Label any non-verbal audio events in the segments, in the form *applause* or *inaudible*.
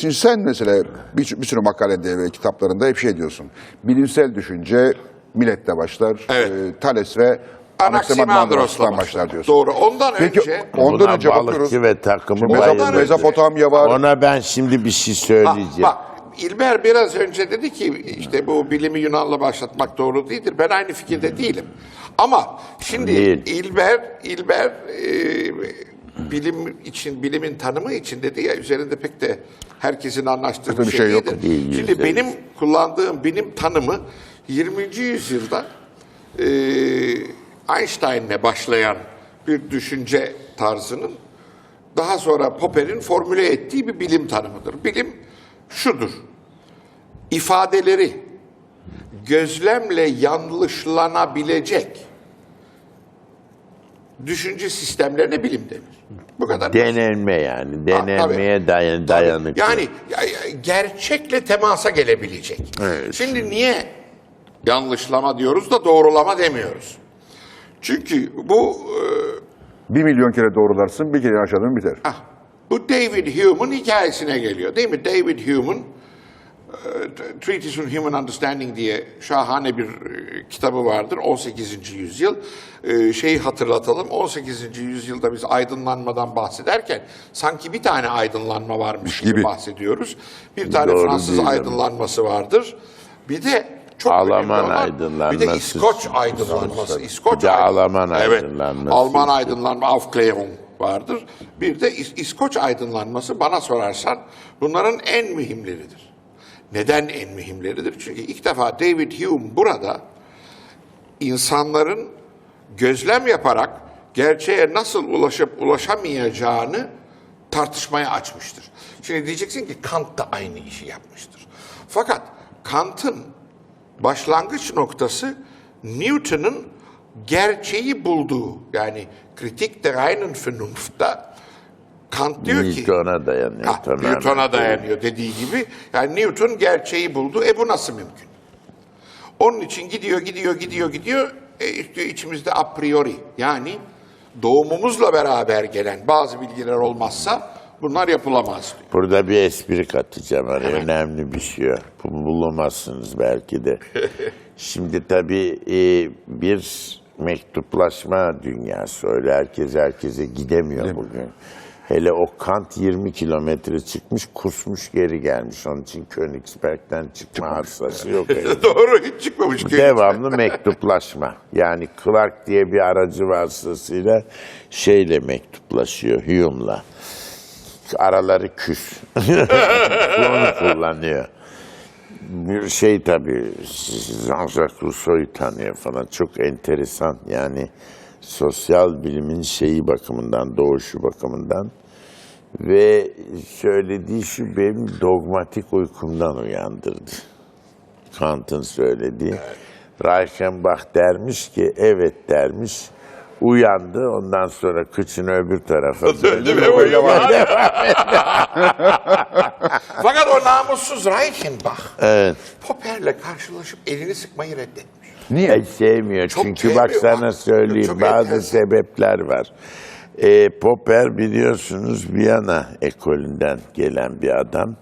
şimdi sen mesela bir, bir sürü makalende ve kitaplarında hep şey diyorsun. Bilimsel düşünce milletle başlar. Evet. E, Thales ve Anaximandros'la başlar diyorsun. Doğru. Ondan Peki önce ondan Buna önce balıkçı bakıyoruz. ve takımı Mezop- bayılır. Mezopotamya var. Ona ben şimdi bir şey Ha, söyleyeceğim. bak İlber biraz önce dedi ki işte bu bilimi Yunan'la başlatmak doğru değildir. Ben aynı fikirde değilim. Ama şimdi Değil. İlber İlber e, bilim için bilimin tanımı için dedi ya üzerinde pek de herkesin anlaştığı bir şey, şey yok. Değil, Şimdi yüzde benim kullandığım bilim tanımı 20. yüzyılda e, Einstein'le başlayan bir düşünce tarzının daha sonra Popper'in formüle ettiği bir bilim tanımıdır. Bilim şudur. İfadeleri gözlemle yanlışlanabilecek düşünce sistemlerine bilim denir. Bu kadar. Denenme yani. Denenmeye dayan, Tabii. dayanıklı. Yani ya- ya- gerçekle temasa gelebilecek. Evet. Şimdi niye yanlışlama diyoruz da doğrulama demiyoruz? Çünkü bu e, Bir milyon kere doğrularsın, bir kere aşağıdan biter. Ah, bu David Hume'un hikayesine geliyor değil mi? David Hume'un Treatise on Human Understanding diye şahane bir e, kitabı vardır. 18. yüzyıl. E, şeyi hatırlatalım. 18. yüzyılda biz aydınlanmadan bahsederken sanki bir tane aydınlanma varmış gibi, Gibi. bahsediyoruz. Bir tane Doğru Fransız aydınlanması vardır. Bir de çok Alman olan, aydınlanması. Bir de İskoç aydınlanması. İskoç Bir de Alman Evet, aydınlanması. Alman aydınlanma Aufklärung vardır. Bir de İs- İskoç aydınlanması bana sorarsan bunların en mühimleridir. Neden en mühimleridir? Çünkü ilk defa David Hume burada insanların gözlem yaparak gerçeğe nasıl ulaşıp ulaşamayacağını tartışmaya açmıştır. Şimdi diyeceksin ki Kant da aynı işi yapmıştır. Fakat Kant'ın başlangıç noktası Newton'un gerçeği bulduğu yani Kritik der reinen Vernunft'ta Kant diyor ki Newton'a dayanıyor. Ha. Newton'a dayanıyor dediği gibi. Yani Newton gerçeği buldu. E bu nasıl mümkün? Onun için gidiyor, gidiyor, gidiyor, gidiyor. E işte içimizde a priori yani doğumumuzla beraber gelen bazı bilgiler olmazsa bunlar yapılamaz diyor. Burada bir espri katacağım araya. Önemli bir şey. o. Bu bulamazsınız belki de. *laughs* Şimdi tabii e, bir mektuplaşma dünyası öyle herkes herkese gidemiyor bugün. Hele o Kant 20 kilometre çıkmış, kusmuş geri gelmiş. Onun için Königsberg'den çıkma hastası yok. *laughs* Doğru hiç çıkmamış. Devamlı mektuplaşma. Yani Clark diye bir aracı vasıtasıyla şeyle mektuplaşıyor, Hume'la. Araları küs. *laughs* Onu kullanıyor. Bir şey tabii, Jean-Jacques Rousseau'yu tanıyor falan. Çok enteresan. Yani sosyal bilimin şeyi bakımından, doğuşu bakımından. Ve söylediği şu benim dogmatik uykumdan uyandırdı. Kant'ın söylediği. Reichenbach dermiş ki evet dermiş. Uyandı ondan sonra kıçını öbür tarafa Döndü ve uyuyor. Fakat o namussuz Reichenbach Evet. Popper'le karşılaşıp elini sıkmayı reddetmiş. Niye? Hiç sevmiyor. Çok Çünkü bak sevmiyor. sana söyleyeyim Çok bazı enteresan. sebepler var. Ee, Popper biliyorsunuz Viyana ekolünden gelen bir adam.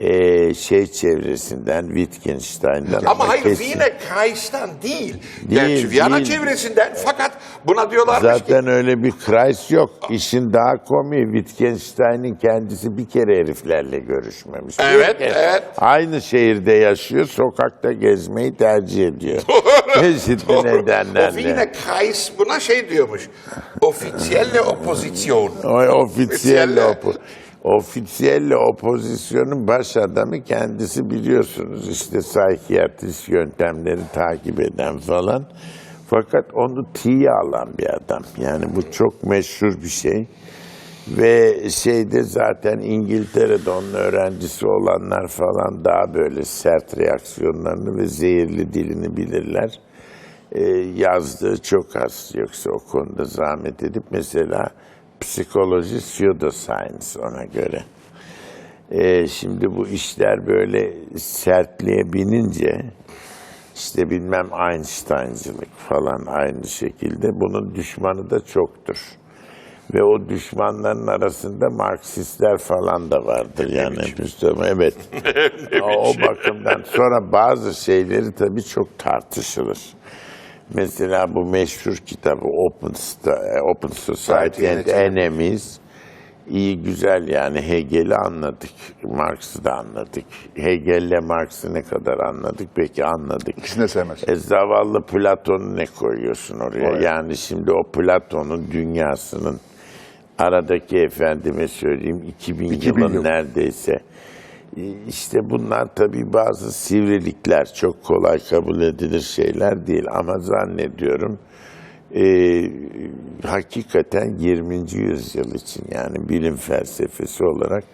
Ee, şey çevresinden, Wittgenstein'den. Ama hayır kesin- Wiener Kreis'ten değil. Değil, Gerçi Viyana değil. çevresinden fakat buna diyorlarmış Zaten ki öyle bir Kreis yok. İşin daha komiği Wittgenstein'in kendisi bir kere heriflerle görüşmemiş. Evet, kere. evet. Aynı şehirde yaşıyor, sokakta gezmeyi tercih ediyor. *laughs* Çeşitli o nedenlerle. Wiener Kreis buna şey diyormuş. Offizielle Opposition. O ofisiyelle, Ofisiyelle. opo ofisiyelle opozisyonun baş adamı kendisi biliyorsunuz işte psikiyatrist yöntemleri takip eden falan. Fakat onu tiye alan bir adam. Yani bu çok meşhur bir şey. Ve şeyde zaten İngiltere'de onun öğrencisi olanlar falan daha böyle sert reaksiyonlarını ve zehirli dilini bilirler. Ee, yazdığı çok az yoksa o konuda zahmet edip mesela psikoloji pseudoscience ona göre. Ee, şimdi bu işler böyle sertliğe binince işte bilmem Einstein'cılık falan aynı şekilde bunun düşmanı da çoktur. Ve o düşmanların arasında Marksistler falan da vardır yani. Müslüman, evet. *laughs* o bakımdan sonra bazı şeyleri tabii çok tartışılır. Mesela bu meşhur kitabı Open, Sta- Open Society and Enemies iyi güzel yani Hegel'i anladık, Marx'ı da anladık. Hegel'le Marx'ı ne kadar anladık peki anladık. İkisini sevmez. E, zavallı Platon'u ne koyuyorsun oraya? Oraya. Yani şimdi o Platon'un dünyasının aradaki efendime söyleyeyim 2000, 2000 yılın yıl. neredeyse. E, İşte bunlar tabii bazı sivrilikler çok kolay kabul edilir şeyler değil ama zannediyorum e, hakikaten 20. yüzyıl için yani bilim felsefesi olarak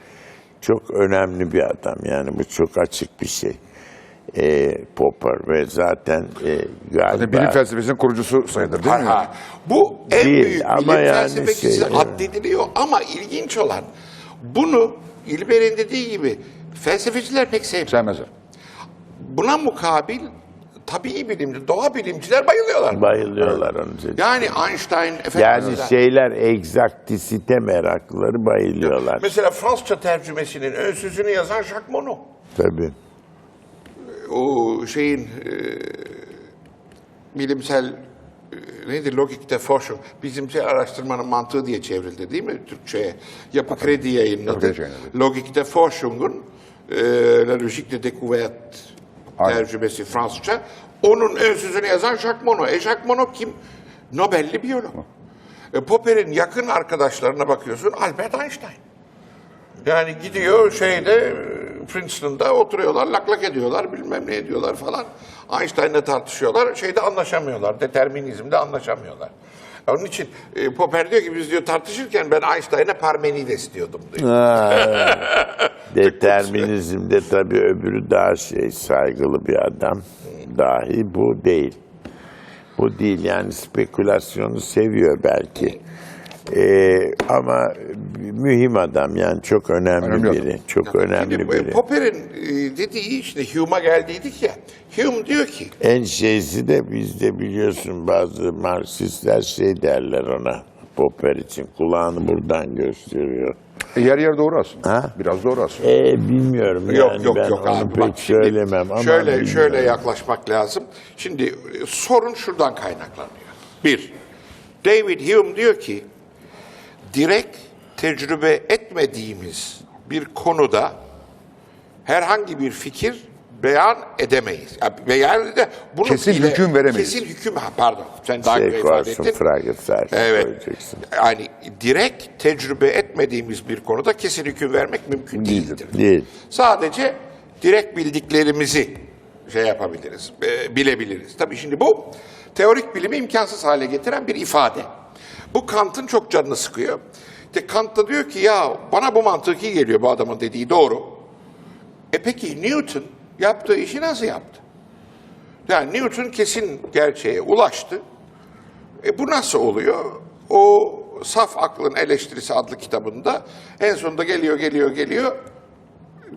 çok önemli bir adam yani bu çok açık bir şey. E, Popper ve zaten e, galiba Zaten bilim felsefesinin kurucusu sayılır değil mi? Ha, bu en Değil, büyük ama bilim yani felsefecisi şey, addediliyor ama ilginç olan bunu İlber'in dediği gibi felsefeciler pek sevmiyor. Sevmezler. Buna mukabil tabii bilimci, doğa bilimciler bayılıyorlar. bayılıyorlar onun için. Yani Einstein, efendim, Yani mesela- şeyler egzaktisite meraklıları bayılıyorlar. Mesela Fransızca tercümesinin ön sözünü yazan Jacques Monod. Tabii. o şeyin e, bilimsel e, neydi logikte forschung bizimsel araştırmanın mantığı diye çevrildi değil mi Türkçe'ye? Yapı Kredi yayınladı. Logikte forschung'un La logique de découverte tercümesi Fransızca. Onun ön sözünü yazan Jacques Monod. E Jacques Monod kim? Nobel'li biyolog. E, Popper'in yakın arkadaşlarına bakıyorsun Albert Einstein. Yani gidiyor şeyde e, Princeton'da oturuyorlar, lak lak ediyorlar, bilmem ne ediyorlar falan. Einstein'la tartışıyorlar, şeyde anlaşamıyorlar, determinizmde anlaşamıyorlar. Onun için e, Popper diyor ki biz diyor tartışırken ben Einstein'a Parmenides diyordum diyor. *laughs* Determinizmde tabii öbürü daha şey saygılı bir adam. Dahi bu değil. Bu değil yani spekülasyonu seviyor belki. Ee, ama mühim adam yani çok önemli, Önemli biri. adam. Çok önemli Şimdi, biri. Popper'in e, dediği işte Hume'a geldiydik ya. Hume diyor ki En şeysi de bizde biliyorsun bazı Marksistler şey derler ona Popper için kulağını buradan gösteriyor. E, yer yer doğru aslında. Ha? Biraz doğru aslında. E bilmiyorum Yok yani yok ben yok onu abi pek bak söylemem ama şöyle bilmiyorum. şöyle yaklaşmak lazım. Şimdi e, sorun şuradan kaynaklanıyor. Bir, David Hume diyor ki direkt tecrübe etmediğimiz bir konuda herhangi bir fikir beyan edemeyiz. Yani beyan de bunu Kesin bile- hüküm veremeyiz. Kesin hüküm ha, pardon. Sen daha şey güzel ifade ettin. Evet. Yani direkt tecrübe etmediğimiz bir konuda kesin hüküm vermek mümkün değildir. Değil. Sadece direkt bildiklerimizi şey yapabiliriz, e, bilebiliriz. Tabii şimdi bu teorik bilimi imkansız hale getiren bir ifade. Bu Kant'ın çok canını sıkıyor. İşte Kant da diyor ki ya bana bu mantıki geliyor bu adamın dediği doğru. E peki Newton yaptığı işi nasıl yaptı? Yani Newton kesin gerçeğe ulaştı. E bu nasıl oluyor? O Saf Aklın Eleştirisi adlı kitabında en sonunda geliyor, geliyor, geliyor.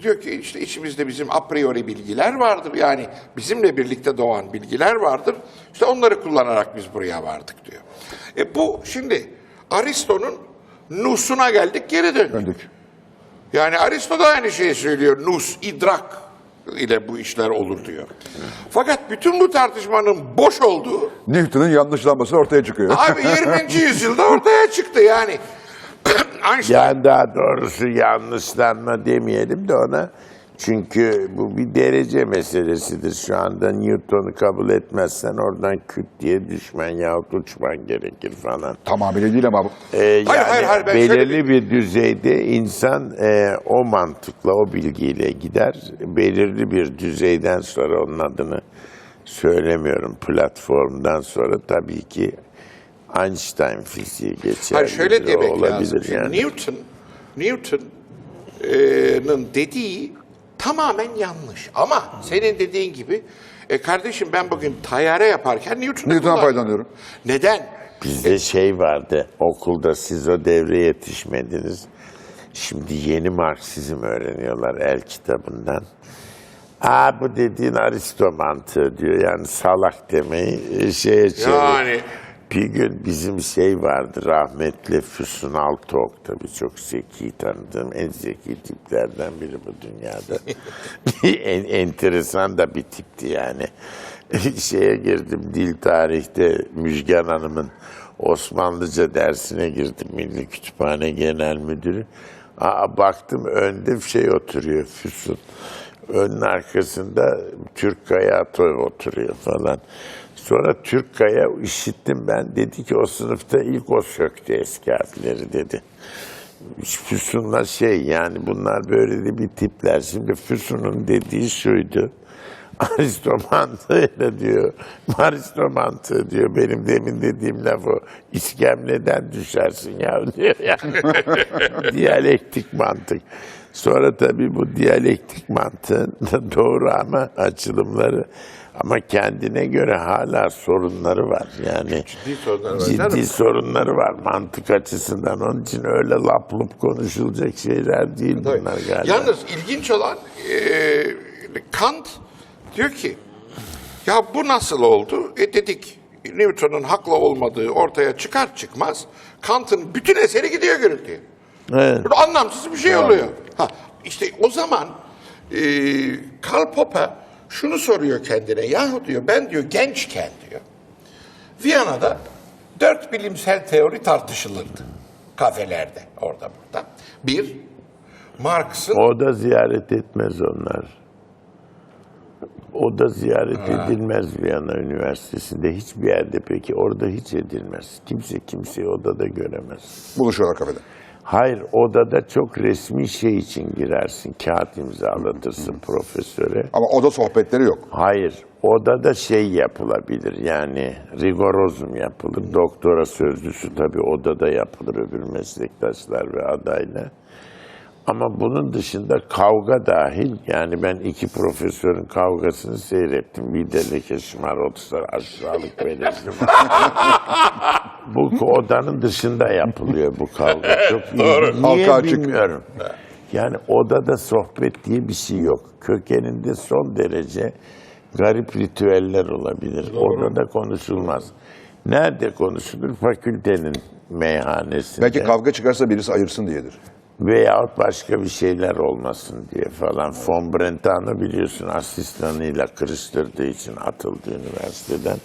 Diyor ki işte içimizde bizim a priori bilgiler vardır. Yani bizimle birlikte doğan bilgiler vardır. İşte onları kullanarak biz buraya vardık diyor. E bu şimdi Aristo'nun nusuna geldik geri döndük. Döndük. Yani Aristo da aynı şeyi söylüyor. Nus, idrak ile bu işler olur diyor. Fakat bütün bu tartışmanın boş olduğu Newton'un yanlışlanması ortaya çıkıyor. Abi 20. yüzyılda ortaya çıktı yani. Einstein. Yani daha doğrusu yanlışlanma demeyelim de ona. Çünkü bu bir derece meselesidir. Şu anda Newton'u kabul etmezsen oradan küt diye düşmen yahut uçman gerekir falan. Tamamıyla değil ama Ee, yani hayır, hayır, ben şöyle belirli bir düzeyde insan e, o mantıkla, o bilgiyle gider. Belirli bir düzeyden sonra onun adını söylemiyorum platformdan sonra tabii ki Einstein fiziği geçer. Hayır şöyle demek lazım. olabilir Şimdi yani. Newton, Newton'ın dediği tamamen yanlış. Ama senin dediğin gibi e kardeşim ben bugün tayyare yaparken Newton'u kullandım. faydalanıyorum. Neden? Bizde şey vardı, okulda siz o devre yetişmediniz. Şimdi yeni Marksizm öğreniyorlar el kitabından. Aa bu dediğin Aristo mantığı diyor. Yani salak demeyi e, şeye çevir. Yani Bir gün bizim şey vardı rahmetli Füsun Altıok tabii çok zeki tanıdığım en zeki tiplerden biri bu dünyada. *laughs* en, enteresan da bir tipti yani. *laughs* Şeye girdim dil tarihte Müjgan Hanım'ın Osmanlıca dersine girdim Milli Kütüphane Genel Müdürü. Aa, baktım önde şey oturuyor Füsun. Önün arkasında Türk Kaya Atoy oturuyor falan. Sonra Türk Kaya işittim ben. Dedi ki o sınıfta ilk o söktü eski harfleri dedi. Füsun'la şey yani bunlar böyle de bir tipler. Şimdi Füsun'un dediği şuydu. *laughs* Aristomantıyla diyor. Aristomantı diyor. Benim demin dediğim laf o. İskemleden düşersin ya *laughs* diyor yani. *laughs* diyalektik mantık. Sonra tabii bu diyalektik mantığın *laughs* da doğru ama açılımları ama kendine göre hala sorunları var. Yani Ciddi sorunları var, ciddi sorunları var mantık açısından. Onun için öyle lap lup konuşulacak şeyler değil Tabii. bunlar galiba. Yalnız ilginç olan e, Kant diyor ki ya bu nasıl oldu? E dedik Newton'un haklı olmadığı ortaya çıkar çıkmaz Kant'ın bütün eseri gidiyor gürültüye. Evet. Böyle anlamsız bir şey oluyor. Ha, işte o zaman e, Karl Popper şunu soruyor kendine. Yahu diyor ben diyor gençken diyor Viyana'da dört bilimsel teori tartışılırdı. Kafelerde orada burada. Bir, Marx'ın O da ziyaret etmez onlar. O da ziyaret edilmez Viyana Üniversitesi'nde. Hiçbir yerde peki. Orada hiç edilmez. Kimse kimseyi odada göremez. Buluşuyorlar kafede. Hayır, odada çok resmi şey için girersin. Kağıt imzalatırsın profesöre. Ama oda sohbetleri yok. Hayır, odada şey yapılabilir. Yani rigorozum yapılır. Doktora sözlüsü tabii odada yapılır öbür meslektaşlar ve adayla. Ama bunun dışında kavga dahil, yani ben iki profesörün kavgasını seyrettim. Bir de leke şımarotlar aşağılık belirtim. *laughs* bu odanın dışında yapılıyor bu kavga. Çok iyi. Niye Halka açık. bilmiyorum. Yani odada sohbet diye bir şey yok. Kökeninde son derece garip ritüeller olabilir. Odada konuşulmaz. Nerede konuşulur? Fakültenin meyhanesinde. Belki kavga çıkarsa birisi ayırsın diyedir. Veyahut başka bir şeyler olmasın diye falan. Von Brentano biliyorsun asistanıyla kırıştırdığı için atıldı üniversiteden.